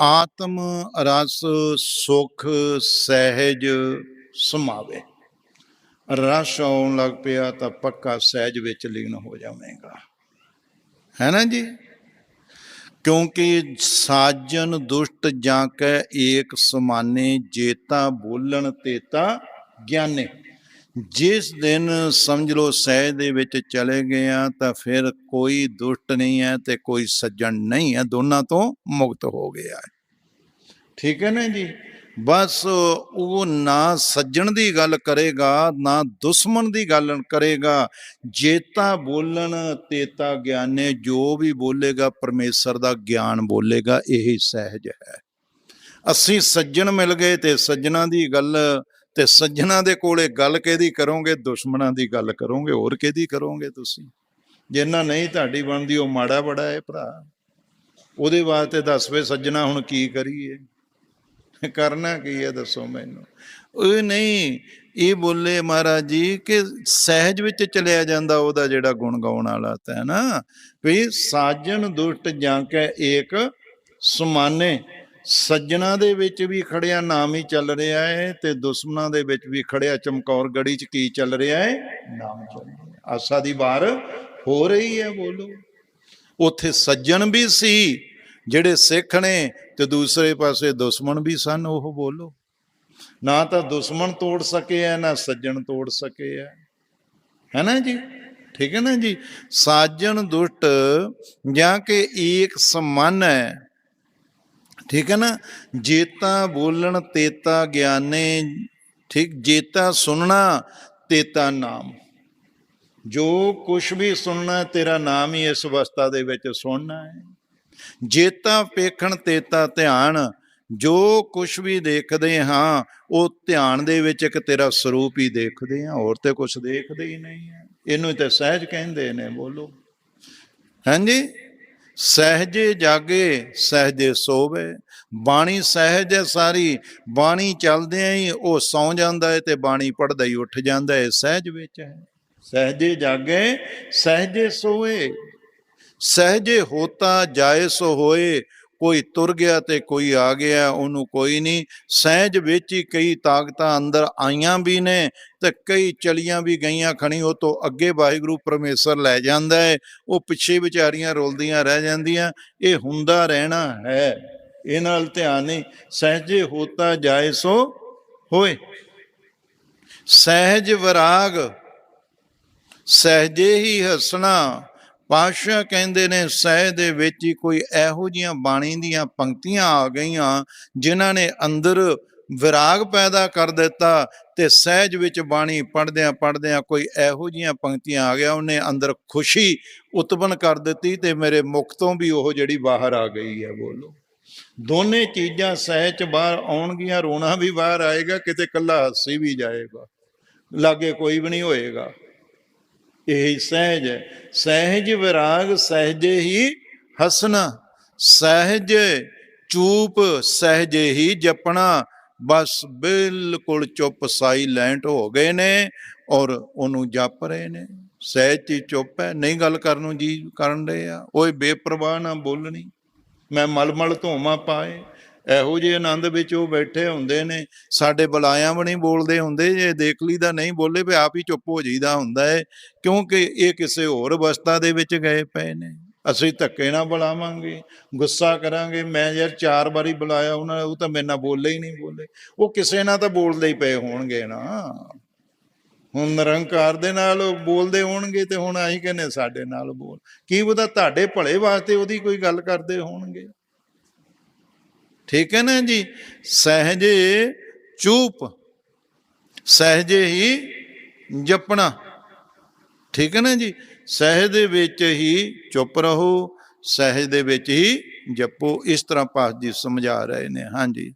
ਆਤਮ ਰਸ ਸੁਖ ਸਹਿਜ ਸਮਾਵੇ। ਰਸ ਆਉਣ ਲੱਗ ਪਿਆ ਤਾਂ ਪੱਕਾ ਸਹਿਜ ਵਿੱਚ ਲੀਨ ਹੋ ਜਾਵੇਗਾ। ਹੈ ਨਾ ਜੀ? ਕਿਉਂਕਿ ਸਾਜਨ ਦੁਸ਼ਟ ਜਾਂ ਕੈ ਏਕ ਸਮਾਨੇ, ਜੇਤਾ ਬੋਲਣ ਤੇਤਾ ਗਿਆਨੇ। ਜਿਸ ਦਿਨ ਸਮਝ ਲਓ ਸਹਿਜ ਦੇ ਵਿੱਚ ਚਲੇ ਗਏ ਆ, ਤਾਂ ਫਿਰ ਕੋਈ ਦੁਸ਼ਟ ਨਹੀਂ ਹੈ ਤੇ ਕੋਈ ਸੱਜਣ ਨਹੀਂ ਹੈ, ਦੋਨਾਂ ਤੋਂ ਮੁਕਤ ਹੋ ਗਿਆ ਠੀਕ ਹੈ ਨਾ ਜੀ? ਬਸ ਉਹ ਨਾ ਸੱਜਣ ਦੀ ਗੱਲ ਕਰੇਗਾ, ਨਾ ਦੁਸ਼ਮਣ ਦੀ ਗੱਲ ਕਰੇਗਾ। ਜੇਤਾ ਬੋਲਣ, ਤੇਤਾ ਗਿਆਨੇ, ਜੋ ਵੀ ਬੋਲੇਗਾ, ਪਰਮੇਸ਼ਰ ਦਾ ਗਿਆਨ ਬੋਲੇਗਾ, ਇਹ ਸਹਿਜ ਹੈ। ਅਸੀਂ ਸੱਜਣ ਮਿਲ ਗਏ ਤੇ ਸੱਜਣਾ ਦੀ ਗੱਲ ਤੇ ਸੱਜਣਾ ਦੇ ਕੋਲੇ ਗੱਲ ਕਿਹਦੀ ਕਰੋਗੇ, ਦੁਸ਼ਮਣਾਂ ਦੀ ਗੱਲ ਕਰੋਗੇ, ਹੋਰ ਕਿਹਦੀ ਕਰੋਗੇ ਤੁਸੀਂ? ਜਿੰਨਾ ਨਹੀਂ ਤੁਹਾਡੀ ਬਣਦੀ, ਉਹ ਮਾੜਾ ਬੜਾ ਹੈ ਭਰਾ। ਉਹਦੇ ਵਾਸਤੇ ਦੱਸਵੇ ਸੱਜਣਾ ਹੁਣ ਕੀ ਕਰੀਏ? ਕਰਨਾ ਕੀ ਹੈ ਦੱਸੋ ਮੈਨੂੰ? ਉਹ ਨਹੀਂ, ਇਹ ਬੋਲੇ ਮਹਾਰਾਜ ਜੀ ਕਿ ਸਹਿਜ ਵਿੱਚ ਚਲਿਆ ਜਾਂਦਾ ਉਹਦਾ ਜਿਹੜਾ ਗੁਣ ਗਾਉਣ ਵਾਲਾ ਤਾਂ ਹੈ ਨਾ। ਵੀ ਸਾਜਣ ਦੁਸ਼ਟ ਜਾਂ ਕੈ ਏਕ ਸਮਾਨੇ। ਸੱਜਣਾ ਦੇ ਵਿੱਚ ਵੀ ਖੜਿਆ ਨਾਮ ਹੀ ਚੱਲ ਰਿਹਾ ਹੈ ਤੇ ਦੁਸ਼ਮਣਾਂ ਦੇ ਵਿੱਚ ਵੀ ਖੜਿਆ ਚਮਕੌਰ ਗੜੀ ਚ ਕੀ ਚੱਲ ਰਿਹਾ ਹੈ? ਨਾਮ ਚੱਲ ਰਿਹਾ ਆਸਾ ਦੀ ਵਾਰ ਹੋ ਰਹੀ ਹੈ, ਬੋਲੋ। ਉੱਥੇ ਸੱਜਣ ਵੀ ਸੀ, ਜਿਹੜੇ ਸਿੱਖ ਨੇ ਤੇ ਦੂਸਰੇ ਪਾਸੇ ਦੁਸ਼ਮਣ ਵੀ ਸਨ, ਉਹ ਬੋਲੋ। ਨਾ ਤਾਂ ਦੁਸ਼ਮਣ ਤੋੜ ਸਕੇ ਹੈ, ਨਾ ਸੱਜਣ ਤੋੜ ਸਕੇ ਹੈ। ਹੈ ਨਾ ਜੀ? ਠੀਕ ਹੈ ਨਾ ਜੀ? ਸਾਜਣ ਦੁਸ਼ਟ ਜਾਂ ਕਿ ਏਕ ਸਮਾਨ ਹੈ ਠੀਕ ਹੈ ਨਾ? ਜੇਤਾ ਬੋਲਣ, ਤੇਤਾ ਗਿਆਨੇ, ਠੀਕ? ਜੇਤਾ ਸੁਣਨਾ, ਤੇਤਾ ਨਾਮ। ਜੋ ਕੁਛ ਵੀ ਸੁਣਨਾ, ਤੇਰਾ ਨਾਮ ਹੀ ਇਸ ਅਵਸਥਾ ਦੇ ਵਿੱਚ ਸੁਣਨਾ ਹੈ। ਜੇਤਾ ਪੇਖਣ ਤੇਤਾ ਧਿਆਨ। ਜੋ ਕੁਛ ਵੀ ਦੇਖਦੇ ਹਾਂ, ਉਹ ਧਿਆਨ ਦੇ ਵਿੱਚ ਇੱਕ ਤੇਰਾ ਸਰੂਪ ਹੀ ਦੇਖਦੇ ਹਾਂ। ਹੋਰ ਤੇ ਕੁਛ ਦੇਖਦੇ ਹੀ ਨਹੀਂ ਹੈ। ਇਹਨੂੰ ਤੇ ਸਹਿਜ ਕਹਿੰਦੇ ਨੇ, ਬੋਲੋ। ਹਾਂਜੀ? ਸਹਜੇ ਜਾਗੇ, ਸਹਜੇ ਸੋਵੇ। ਬਾਣੀ ਸਹਿਜ ਹੈ ਸਾਰੀ, ਬਾਣੀ ਚੱਲਦਿਆਂ ਹੀ ਉਹ ਸੌ ਜਾਂਦਾ ਹੈ ਤੇ ਬਾਣੀ ਪੜਦਾ ਹੀ ਉੱਠ ਜਾਂਦਾ ਹੈ, ਸਹਿਜ ਵਿੱਚ ਹੈ। ਸਹਜੇ ਜਾਗੇ, ਸਹਜੇ ਸੋਏ ਸਹਜੇ ਹੋਤਾ ਜਾਏ ਸੋ ਹੋਏ ਕੋਈ ਤੁਰ ਗਿਆ ਤੇ ਕੋਈ ਆ ਗਿਆ, ਉਹਨੂੰ ਕੋਈ ਨਹੀਂ ਸਹਿਜ ਵਿੱਚ ਹੀ ਕਈ ਤਾਕਤਾਂ ਅੰਦਰ ਆਈਆਂ ਵੀ ਨੇ ਤੇ ਕਈ ਚਲੀਆਂ ਵੀ ਗਈਆਂ ਖਣੀ, ਉਹ ਤੋਂ ਅੱਗੇ ਵਾਹਿਗੁਰੂ ਪਰਮੇਸ਼ਰ ਲੈ ਜਾਂਦਾ ਹੈ ਉਹ ਪਿੱਛੇ ਵਿਚਾਰੀਆਂ ਰੁਲਦੀਆਂ ਰਹਿ ਜਾਂਦੀਆਂ, ਇਹ ਹੁੰਦਾ ਰਹਿਣਾ ਹੈ। ਇਹ ਨਾਲ ਧਿਆਨ ਨਹੀਂ ਸਹਜੇ ਹੋਤਾ ਜਾਏ ਸੋ ਹੋਏ। ਸਹਿਜ ਵਿਰਾਗ, ਸਹਿਜੇ ਹੀ ਹੱਸਣਾ ਪਾਸ਼ਾ ਕਹਿੰਦੇ ਨੇ, ਸਹਿ ਦੇ ਵਿੱਚ ਹੀ ਕੋਈ ਇਹੋ ਜੀਆਂ ਬਾਣੀ ਦੀਆਂ ਪੰਕਤੀਆਂ ਆ ਗਈਆਂ, ਜਿਨ੍ਹਾਂ ਨੇ ਅੰਦਰ ਵਿਰਾਗ ਪੈਦਾ ਕਰ ਦਿੱਤਾ ਤੇ ਸਹਿਜ ਵਿੱਚ ਬਾਣੀ ਪੜਦਿਆਂ ਪੜਦਿਆਂ ਕੋਈ ਇਹੋ ਜੀਆਂ ਪੰਕਤੀਆਂ ਆ ਗਿਆ, ਉਹਨੇ ਅੰਦਰ ਖੁਸ਼ੀ ਉਤਪਨ ਕਰ ਦਿੱਤੀ ਤੇ ਮੇਰੇ ਮੁਖ ਤੋਂ ਵੀ ਉਹ ਜਿਹੜੀ ਬਾਹਰ ਆ ਗਈ ਹੈ, ਬੋਲੋ। ਦੋਨੇ ਚੀਜ਼ਾਂ ਸਹਿਜ ਚ ਬਾਹਰ ਆਉਣਗੀਆਂ, ਰੋਣਾ ਵੀ ਬਾਹਰ ਆਏਗਾ, ਕਿਤੇ ਕੱਲਾ ਹੱਸੀ ਵੀ ਜਾਏਗਾ। ਲਾਗੇ ਕੋਈ ਵੀ ਨਹੀਂ ਹੋਏਗਾ। ਇਹ ਸਹਿਜ ਸਹਿਜ ਵਿਰਾਗ ਸਹਿਜੇ ਹੀ ਹਸਨਾ ਸਹਿਜ ਚੂਪ ਸਹਿਜੇ ਹੀ ਜਪਣਾ, ਬਸ ਬਿਲਕੁਲ ਚੁੱਪ ਸਾਈਲੈਂਟ ਹੋ ਗਏ ਨੇ ਔਰ ਉਹਨੂੰ ਜਪ ਰਹੇ ਨੇ। ਸਹਿਜ ਹੀ ਚੁੱਪ ਹੈ। ਨਹੀਂ ਗੱਲ ਕਰਨ ਨੂੰ ਜੀ ਕਰਨ ਰਹੇ ਆ। ਓਏ ਬੇਪਰਵਾਹ ਨਾ ਬੋਲਣੀ। ਮੈਂ ਮਲਮਲ ਧੋਵਾਂ ਪਾਏ। ਇਹੋ ਜਿਹੇ ਆਨੰਦ ਵਿੱਚ ਉਹ ਬੈਠੇ ਹੁੰਦੇ ਨੇ। ਸਾਡੇ ਬੁਲਾਇਆ ਵੀ ਨਹੀਂ ਬੋਲਦੇ ਹੁੰਦੇ, ਜੇ ਦੇਖ ਲਈਦਾ ਨਹੀਂ ਬੋਲੇ ਵੀ ਆਪ ਹੀ ਚੁੱਪ ਹੋ ਜਾਈਦਾ ਹੁੰਦਾ ਹੈ ਕਿਉਂਕਿ ਇਹ ਕਿਸੇ ਹੋਰ ਅਵਸਥਾ ਦੇ ਵਿੱਚ ਗਏ ਪਏ ਨੇ। ਅਸੀਂ ਧੱਕੇ ਨਾਲ ਬੁਲਾਵਾਂਗੇ, ਗੁੱਸਾ ਕਰਾਂਗੇ, ਮੈਂ ਯਾਰ ਚਾਰ ਵਾਰੀ ਬੁਲਾਇਆ ਉਹਨਾਂ ਉਹ ਤਾਂ ਮੇਰੇ ਨਾਲ ਬੋਲੇ ਹੀ ਨਹੀਂ ਬੋਲੇ। ਉਹ ਕਿਸੇ ਨਾਲ ਤਾਂ ਬੋਲਦੇ ਹੀ ਪਏ ਹੋਣਗੇ ਨਾ। ਹੁਣ ਨਿਰੰਕਾਰ ਦੇ ਨਾਲ ਬੋਲਦੇ ਹੋਣਗੇ ਤੇ ਹੁਣ ਆਈ ਕਹਿੰਦੇ ਸਾਡੇ ਨਾਲ ਬੋਲ? ਕੀ ਪਤਾ ਤੁਹਾਡੇ ਭਲੇ ਵਾਸਤੇ ਉਹਦੀ ਕੋਈ ਗੱਲ ਕਰਦੇ ਹੋਣਗੇ। ਠੀਕ ਹੈ ਨਾ ਜੀ? ਸਹਜੇ ਚੂਪ, ਸਹਜੇ ਹੀ ਜਪਣਾ। ਠੀਕ ਹੈ ਨਾ ਜੀ? ਸਹਿਜ ਦੇ ਵਿੱਚ ਹੀ ਚੁੱਪ ਰਹੋ, ਸਹਿਜ ਦੇ ਵਿੱਚ ਹੀ ਜਪੋ। ਇਸ ਤਰ੍ਹਾਂ ਪਾਸ ਜੀ ਸਮਝਾ ਰਹੇ ਨੇ। ਹਾਂਜੀ।